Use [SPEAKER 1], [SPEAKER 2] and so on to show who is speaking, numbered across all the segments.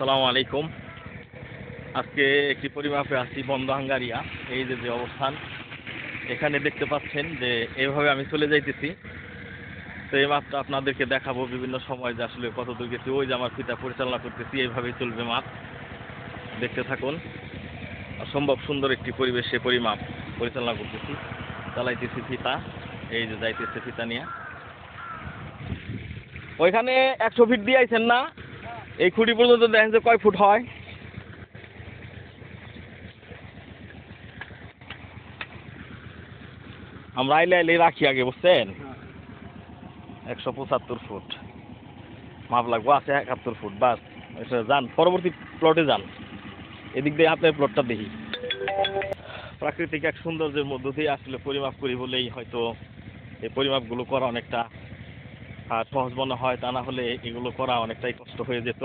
[SPEAKER 1] আসসালামু আলাইকুম। আজকে একটি পরিমাপে আসছি বন্ধ হাঙ্গারিয়া। এই যে যে অবস্থান, এখানে দেখতে পাচ্ছেন যে এইভাবে আমি চলে যাইতেছি। তো এই মাপটা আপনাদেরকে দেখাবো বিভিন্ন সময় যে আসলে কত দূর গেছি। ওই যে আমার ফিতা পরিচালনা করতেছি, এইভাবেই চলবে মাপ। দেখতে থাকুন। অসম্ভব সুন্দর একটি পরিবেশে পরিমাপ পরিচালনা করতেছি। চালাইতেছি ফিতা। এই যে যাইতেছে ফিতা নিয়ে। ওইখানে একশো ফিট দিয়ে আইছেন না? এই খুঁটি পর্যন্ত দেখেন যে কয় ফুট হয়। আমরা আইলে আইলে রাখি আগে, বুঝছেন? একশো পঁচাত্তর ফুট। মাপ লাগবো, আছে একাত্তর ফুট, বাস। এটা যান, পরবর্তী প্লটে যান। এদিক দিয়ে আপনার প্লটটা দেখি। প্রাকৃতিক এক সৌন্দর্যের মধ্য দিয়ে আসলে পরিমাপ করি বলেই হয়তো এই পরিমাপগুলো করা অনেকটা সহজ মনে হয় তা না হলে এগুলো করা অনেকটাই কষ্ট হয়ে যেত।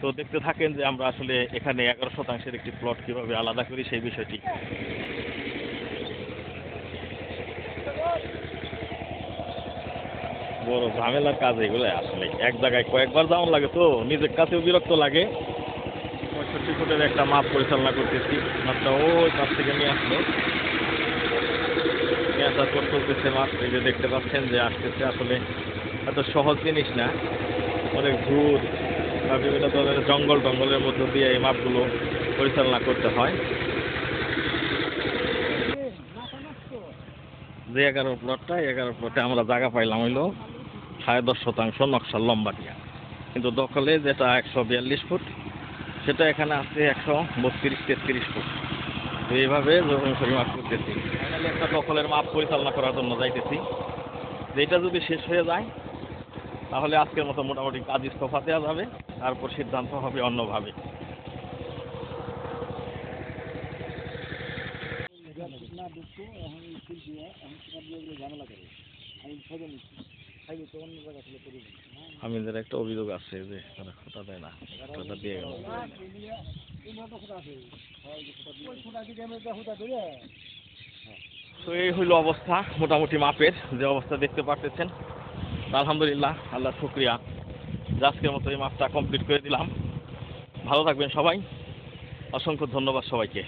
[SPEAKER 1] তো দেখতে থাকেন যে আমরা আসলে এখানে এগারো শতাংশের একটি প্লট কীভাবে আলাদা করি সেই বিষয়টি। বড় ঝামেলার কাজ এগুলো আসলে। এক জায়গায় কয়েকবার যাওয়ার লাগে তো, নিজের কাছেও বিরক্ত লাগে। পঁয়ষট্টি ফুটের একটা মাপ পরিচালনা করতেছি, মাপটা ওই কাছ থেকে নিয়ে আসলো। নিয়ে আসার পর চলতেছে মাপ, এই যে দেখতে পাচ্ছেন যে আসতেছে আসলে এত সহজ জিনিস না। অনেক ঝুর বা বিভিন্ন ধরনের জঙ্গল টঙ্গলের মধ্য দিয়ে এই মাপগুলো পরিচালনা করতে হয়। যে এগারো প্লটটা এগারো প্লটে আমরা জায়গা পাইলাম হইল সাড়ে দশ শতাংশ নকশার লম্বা দিয়া কিন্তু দখলে যেটা একশো বিয়াল্লিশ ফুট, সেটা এখানে আছে একশো বত্রিশ, তেত্রিশ ফুট। তো এইভাবে পরিমাপ করতেছি একটা দখলের মাপ পরিচালনা করার জন্য যাইতেছি। যে এটা যদি শেষ হয়ে যায় তাহলে আজকের মতো মোটামুটি কাজ ইস্তফা দেওয়া যাবে, তারপর সিদ্ধান্ত হবে অন্যভাবে। আমিদের একটা অভিযোগ আছে যে তারা খোটা দেয় না খোটা দিয়ে গেল। তো এই হইল অবস্থা, মোটামুটি মাপের যে অবস্থা দেখতে পারতেছেন। আলহামদুলিল্লাহ, আল্লাহ শুক্রিয়া। আজকের মতো এই মাসটা কমপ্লিট করে দিলাম। ভালো থাকবেন সবাই। অসংখ্য ধন্যবাদ সবাইকে।